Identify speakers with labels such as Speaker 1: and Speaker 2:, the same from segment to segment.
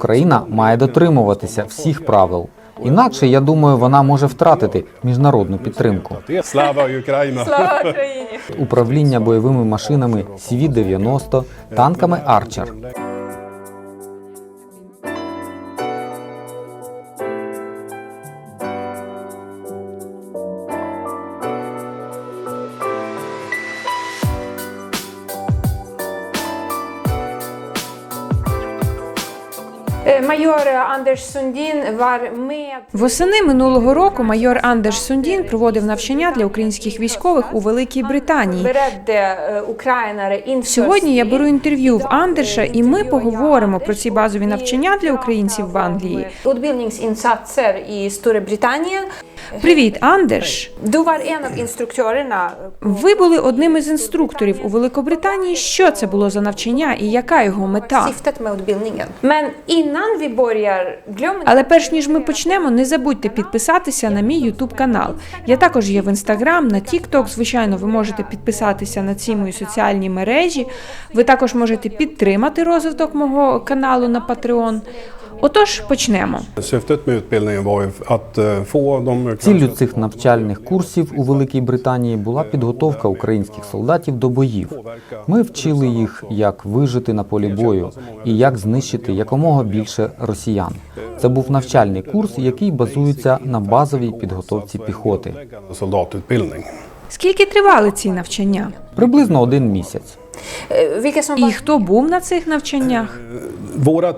Speaker 1: Україна має дотримуватися всіх правил. Інакше, я думаю, вона може втратити міжнародну підтримку.
Speaker 2: Слава Україна!
Speaker 3: Слава Україні!
Speaker 1: Управління бойовими машинами CV-90, танками Арчер.
Speaker 3: Майор Андерш Сундін var
Speaker 4: Восени минулого року майор Андерш Сундін проводив навчання для українських військових у Великій Британії.
Speaker 3: е,
Speaker 4: Сьогодні я беру інтерв'ю в Андерша, і ми поговоримо про ці базові навчання для українців в Англії.
Speaker 3: Utbildningsinsatser i Storbritannien.
Speaker 4: Привіт, Андерш! Ви були одним із інструкторів у Великобританії. Що це було за навчання і яка його мета? Але перш ніж ми почнемо, не забудьте підписатися на мій Ютуб канал. Я також є в інстаграм, на Тікток. Звичайно, ви можете підписатися на ці мої соціальні мережі. Ви також можете підтримати розвиток мого каналу на Patreon. Отож, почнемо.
Speaker 2: Eh,
Speaker 1: Ціллю цих навчальних курсів у Великій Британії була підготовка українських солдатів до боїв. Ми вчили їх, як вижити на полі бою і як знищити якомога більше росіян. Це був навчальний курс, який базується на базовій підготовці піхоти.
Speaker 4: Скільки тривали ці навчання?
Speaker 1: Приблизно один місяць.
Speaker 3: Eh,
Speaker 4: І хто був на цих навчаннях?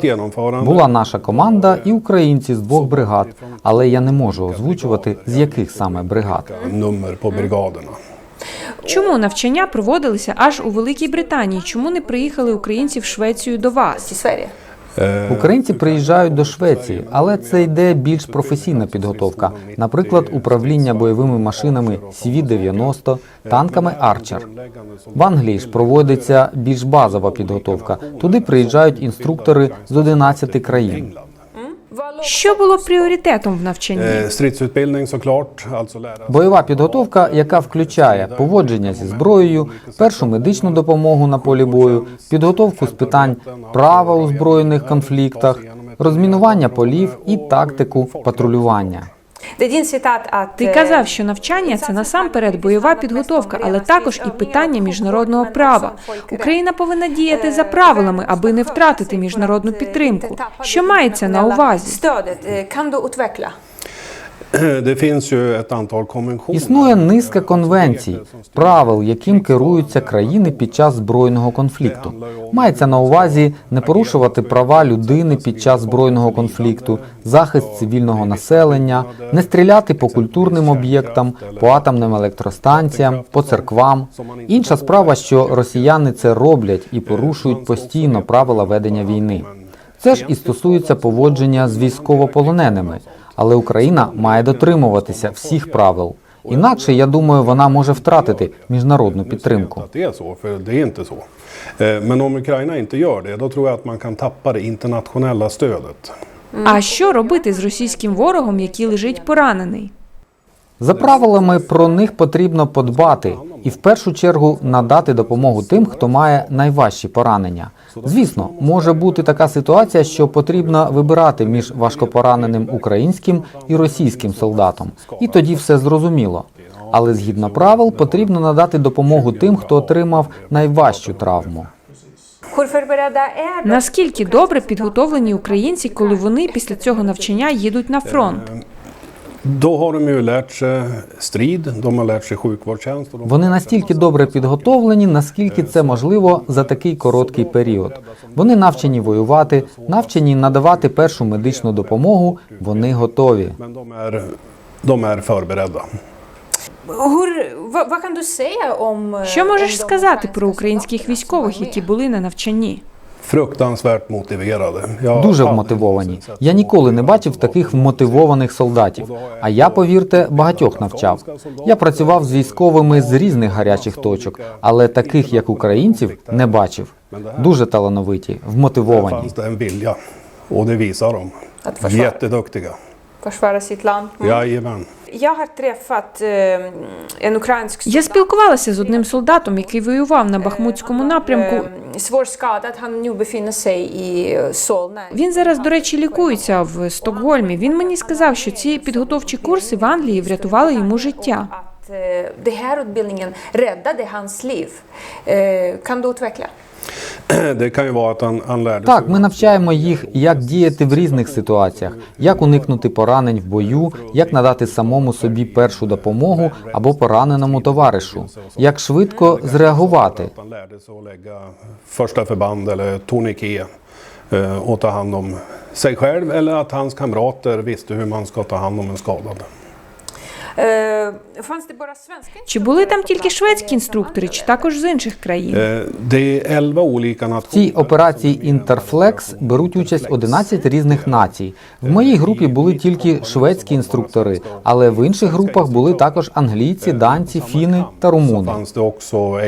Speaker 2: Genomförande
Speaker 1: Була наша команда і українці з двох бригад, але я не можу озвучувати з яких саме бригад.
Speaker 2: Номер på brigaderna.
Speaker 4: Чому навчання проводилися аж у Великій Британії? Чому не приїхали українці в Швецію до вас?
Speaker 3: Sverige.
Speaker 1: Українці приїжджають до Швеції, але це йде більш професійна підготовка. Наприклад, управління бойовими машинами сві 90 танками Арчер. В Англії ж проводиться більш базова підготовка. Туди приїжджають інструктори з 11 країн.
Speaker 4: Що було пріоритетом в навчанні?
Speaker 2: Såklart,
Speaker 1: Бойова підготовка, яка включає поводження зі зброєю, першу медичну допомогу на полі бою, підготовку з питань права у збройних конфліктах, розмінування полів і тактику патрулювання.
Speaker 4: Ти
Speaker 3: eh,
Speaker 4: казав, що навчання це насамперед бойова підготовка, але також і питання міжнародного права. Україна повинна діяти за правилами, аби не втратити міжнародну підтримку. Що мається на увазі?
Speaker 1: Існує низка конвенцій, правил, яким керуються країни під час збройного конфлікту. Мається на увазі не порушувати права людини під час збройного конфлікту, захист цивільного населення, не стріляти по культурним об'єктам, по атомним електростанціям, по церквам. Інша справа, що росіяни це роблять і порушують постійно правила ведення війни. Це ж і стосується поводження з військовополоненими, але Україна має дотримуватися всіх правил. Інакше, я думаю, вона може втратити міжнародну підтримку.
Speaker 2: Eh.
Speaker 4: А що робити з російським ворогом, який лежить поранений?
Speaker 1: За правилами про них потрібно подбати і в першу чергу надати допомогу тим, хто має найважчі поранення. Звісно, може бути така ситуація, що потрібно вибирати між важкопораненим українським і російським солдатом, і тоді все зрозуміло. Але згідно правил потрібно надати допомогу тим, хто отримав найважчу травму.
Speaker 4: Наскільки добре підготовлені українці, коли вони після цього навчання їдуть на фронт?
Speaker 2: Då har de ju lärt sig strid, de har lärt sig sjukvårdstjänst. De
Speaker 1: Вони настільки добре підготовлені, наскільки це можливо за такий короткий період. Вони навчені воювати, навчені надавати першу медичну допомогу. Вони готові.
Speaker 4: Що можеш сказати про українських військових, які були на навчанні?
Speaker 1: Дуже вмотивовані. Я ніколи не бачив таких вмотивованих солдатів. А я, повірте, багатьох навчав. Я працював з військовими з різних гарячих точок, але таких як українців не бачив. Дуже талановиті, вмотивовані.
Speaker 2: Jätteduktiga.
Speaker 3: försvara sitt land. Mm.
Speaker 2: Jajamän.
Speaker 3: Jag har träffat en ukrainsk
Speaker 4: Я спілкувалася з одним солдатом, який воював на Бахмутському напрямку.
Speaker 3: Eh, Svårt skadad. Han nu befinner sig i Solna.
Speaker 4: Він зараз, до речі, лікується в Стокгольмі. Він мені сказав, що ці підготовчі курси в Англії врятували йому життя.
Speaker 3: Den här utbildningen räddade hans liv. Kan du utveckla?
Speaker 2: Det kan ju vara att han, han lärde
Speaker 1: Так, ми навчаємо їх, як діяти в різних ситуаціях, як уникнути поранень в бою, як надати самому собі першу допомогу або пораненому товаришу, як швидко зреагувати.
Speaker 2: förband eller tourniquet eh, och ta hand om sig själv eller att hans kamrater visste hur man ska ta hand om en skadad.
Speaker 4: Чи були там тільки шведські інструктори, чи також з інших країн?
Speaker 2: 11
Speaker 1: В цій операції Інтерфлекс беруть участь 11 різних націй. В моїй групі були тільки шведські інструктори, але в інших групах були також англійці, данці, фіни та румуни.
Speaker 2: fanns det också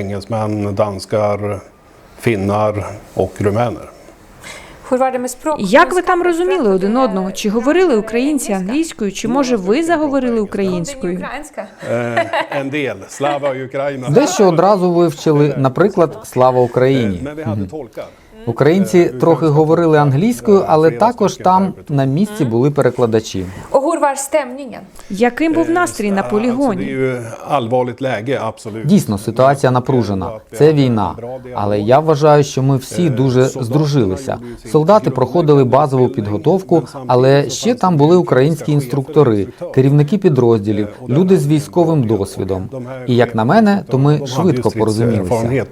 Speaker 4: Як ви там розуміли один одного? Чи говорили українці англійською, чи може ви заговорили українською?
Speaker 2: Слава och Ukraina.
Speaker 1: Дещо одразу вивчили, наприклад, слава Україні.
Speaker 2: Tolkar.
Speaker 1: Українці трохи говорили англійською, але також там на місці були перекладачі.
Speaker 3: Var stämningen?
Speaker 4: Яким був настрій на
Speaker 2: Alltså, det är
Speaker 4: полігоні?
Speaker 2: ju allvarligt.
Speaker 1: Дійсно, ситуація напружена. Це війна. Але я вважаю, що ми всі дуже здружилися. Солдати проходили базову підготовку, але ще там були українські інструктори, керівники підрозділів, люди з військовим досвідом. І як на мене, то ми швидко порозумілися.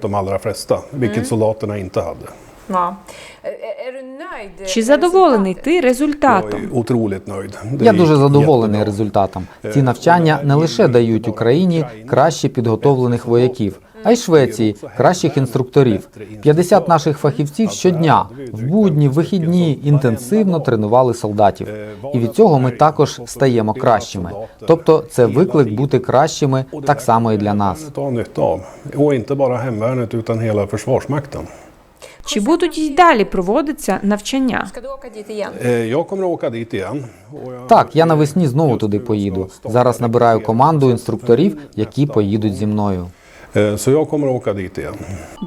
Speaker 3: Eh?
Speaker 4: Чи задоволений ти результатом?
Speaker 1: Я дуже задоволений результатом. Ці навчання не лише дають Україні краще підготовлених вояків, а й Швеції кращих інструкторів. 50 наших фахівців щодня в будні, в вихідні інтенсивно тренували солдатів. І від цього ми також стаємо кращими. Тобто, це виклик бути кращими так само і для нас.
Speaker 4: Чи будуть й далі проводитися навчання?
Speaker 2: Jag-
Speaker 1: Так, я навесні знову туди поїду. Зараз набираю команду інструкторів, які поїдуть зі мною.
Speaker 2: Igen.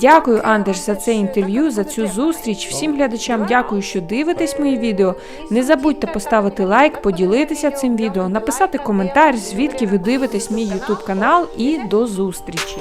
Speaker 4: Дякую, Андеш, за це інтерв'ю, за цю зустріч. Всім глядачам дякую, що дивитесь мої відео. Не забудьте поставити лайк, поділитися цим відео, написати коментар, звідки ви дивитесь мій YouTube канал і до зустрічі.